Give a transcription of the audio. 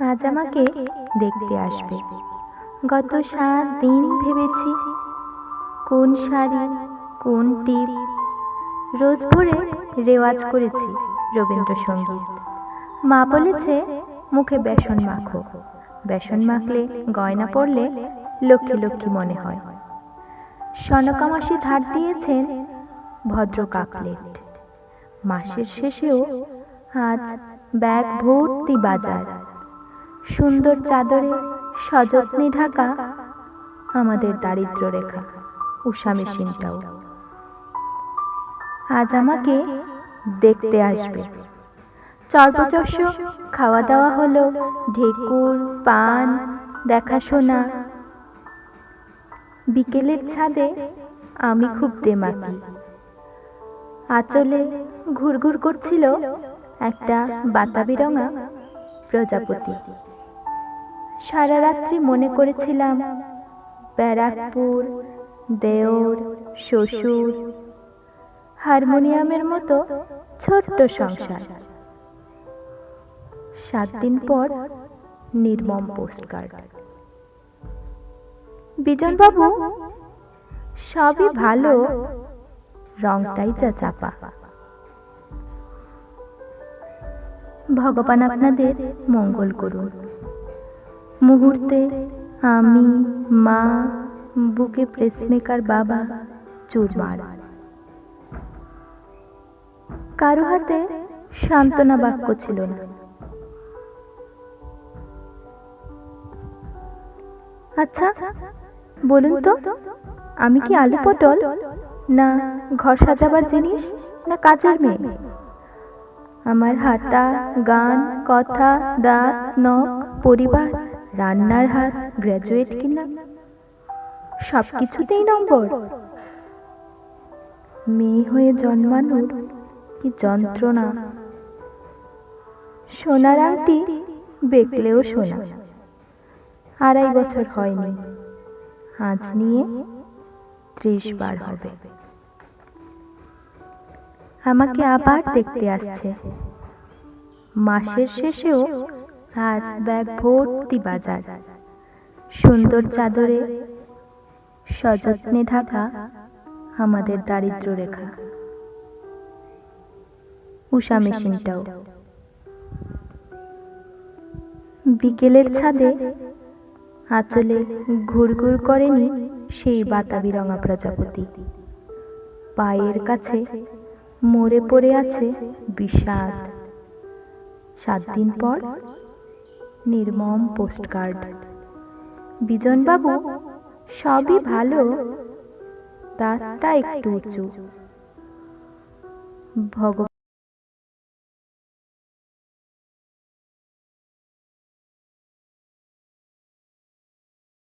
আজ আমাকে দেখতে আসবে। গত সাত দিন ভেবেছি কোন শাড়ি কোন টিপ। রোজ ভোরে রেওয়াজ করেছি রবীন্দ্রসঙ্গীত। মা বলেছে মুখে বেসন মাখো। বেসন মাখলে গয়না পরলে লক্ষ্মী লক্ষ্মী মনে হয়। সনকামাসি ধার দিয়েছেন ভদ্র কাকলেট। মাসের শেষেও আজ ব্যাগ ভর্তি বাজার। সুন্দর চাদরে সযত্নে ঢাকা আমাদের দারিদ্র রেখা, উষা মেশিনটাও। আজ আমাকে দেখতে আসবে। চর্বচস্য খাওয়া দাওয়া হলো, ঢেকুর, পান, দেখাশোনা। বিকেলের ছাদে আমি খুব দেমাকি। আঁচলে ঘুরঘুর করছিল একটা বাতাবি রঙা প্রজাপতি। সারা রাত্রি মনে করেছিলাম, ব্যারাকপুর, দেওর, শ্বশুর, হারমোনিয়ামের মতো ছোট্ট সংসার। সাত দিন পর নির্মম পোস্টকার্ড বিজনবাবু, সবই ভালো, রংটাই যা চাপা ভগবান আপনাদের মঙ্গল করুন। মুহূর্তে আমি মা, বুকে প্রেসমেকার বাবা চুরমার কারও হাতে সান্ত্বনা বাক্য ছিল না। আচ্ছা বলুন তো, আমি কি আলু পটল না ঘর সাজাবার জিনিস না কাজের মেয়ে? আমার হাঁটা, গান, কথা, দাঁত, নখ, পরিবার রান্নার হাত গ্র্যাজুয়েট কিনা? সব কিছুতেই নম্বর। মেয়ে হয়ে জন্মানোর কি যন্ত্রণা? সোনার আংটি বেকলেও সোনা। আড়াই বছর হয়নি। আজ নিয়ে ত্রিশ বার হবে। আমাকে আবার দেখতে আসছে। মাসের শেষেও আজ ব্যাগ ভর্তি বাজার। সুন্দর চাদরে সযত্নে ঢাকা আমাদের দারিদ্র রেখা। উষা মেশিনটাও। বিকেলের ছাদে আঁচলে ঘুরঘুর করেনি সেই বাতাবি রঙা প্রজাপতি। পায়ের কাছে মরে পড়ে আছে বিষাদ। সাত দিন পর নির্মম পোস্টকার্ড বিজনবাবু সবই ভালো দাঁতটা একটু উঁচু। ভগবান